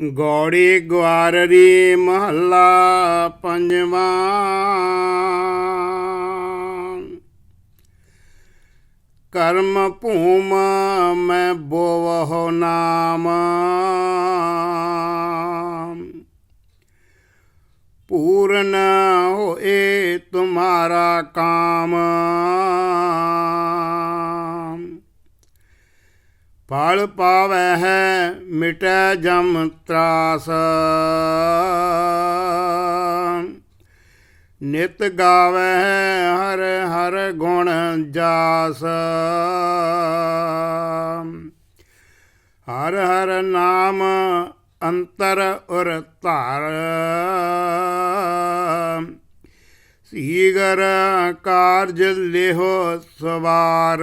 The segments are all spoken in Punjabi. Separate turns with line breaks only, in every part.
ਗੌੜੀ ਗਵਾਰਰੀ ਮਹੱਲਾ ਪੰਜਵਾਂ। ਕਰਮ ਭੂਮ ਮੈਂ ਬੋਵਹੁ ਨਾਮ। ਪੂਰਨ ਹੋਏ ਤੁਮਾਰਾ ਕਾਮ। ਫਲ ਪਾਵੈ ਹੈ, ਮਿਟੈ ਜਮ ਤਰਾਸ। ਨਿਤ ਗਾਵੈ ਹਰ ਹਰ ਗੁਣ ਜਾਸ। ਹਰ ਹਰ ਨਾਮ ਅੰਤਰ ਉਰ ਧਾਰ। ਸੀਗਰ ਕਾਰਜ ਲਿਹੋ ਸਵਾਰ।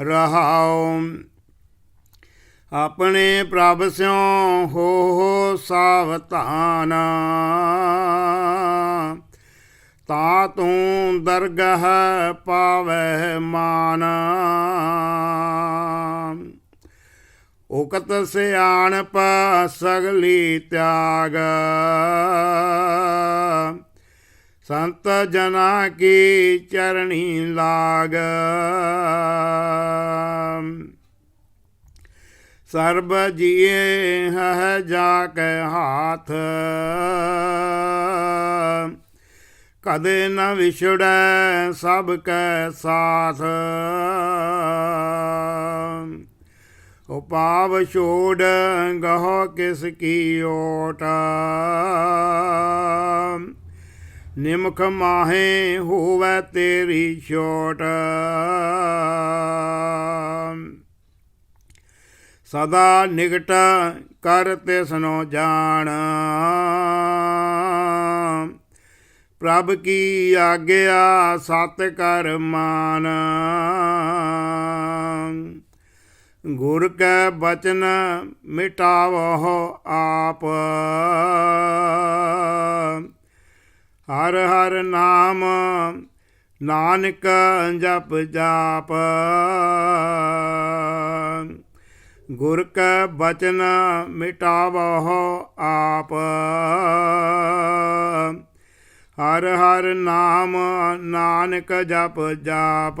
ਰਹਾਉ ਆਪਣੇ ਪ੍ਰਭ ਸਿਓ ਹੋ ਹੋ ਸਾਵਧਾਨ ਤਾ ਤੂੰ ਦਰਗਹ ਪਾਵੈ ਮਾਨ। ਉਕਤ ਸਿਆਣਪ ਸਗਲੀ ਤਿਆਗ। ਸੰਤ ਜਨਾ ਕੀ ਚਰਣੀ ਲਾਗ। ਸਰਬ ਜੀਏ ਹੈ ਜਾ ਕੇ ਹਾਥ। ਕਦੇ ਨਾ ਵਿਛੜੈ ਸਭ ਕੈ ਸਾਥ। ਉਪਾਵ ਛੋੜ ਗਹੁ ਕਿਸ ਕੀ ਓਟ। ਨਿਮਖ ਮਾਹੇ ਹੋਵੇ ਤੇਰੀ ਛੋਟ। ਸਦਾ ਨਿਕਟ ਕਰ ਤਿਸਨੋ ਜਾਣ। ਪ੍ਰਭ ਕੀ ਆਗਿਆ ਸਤ ਕਰ ਮਾਨ। ਗੁਰ ਕੈ ਬਚਨ ਮਿਟਾਵਹੁ ਆਪ। ਹਰ ਹਰ ਨਾਮ ਨਾਨਕ ਜਪ ਜਾਪ। ਗੁਰ ਕੈ ਬਚਨ ਮਿਟਾਵਹੁ ਆਪ। ਹਰ ਹਰ ਨਾਮ ਨਾਨਕ ਜਪ ਜਾਪ।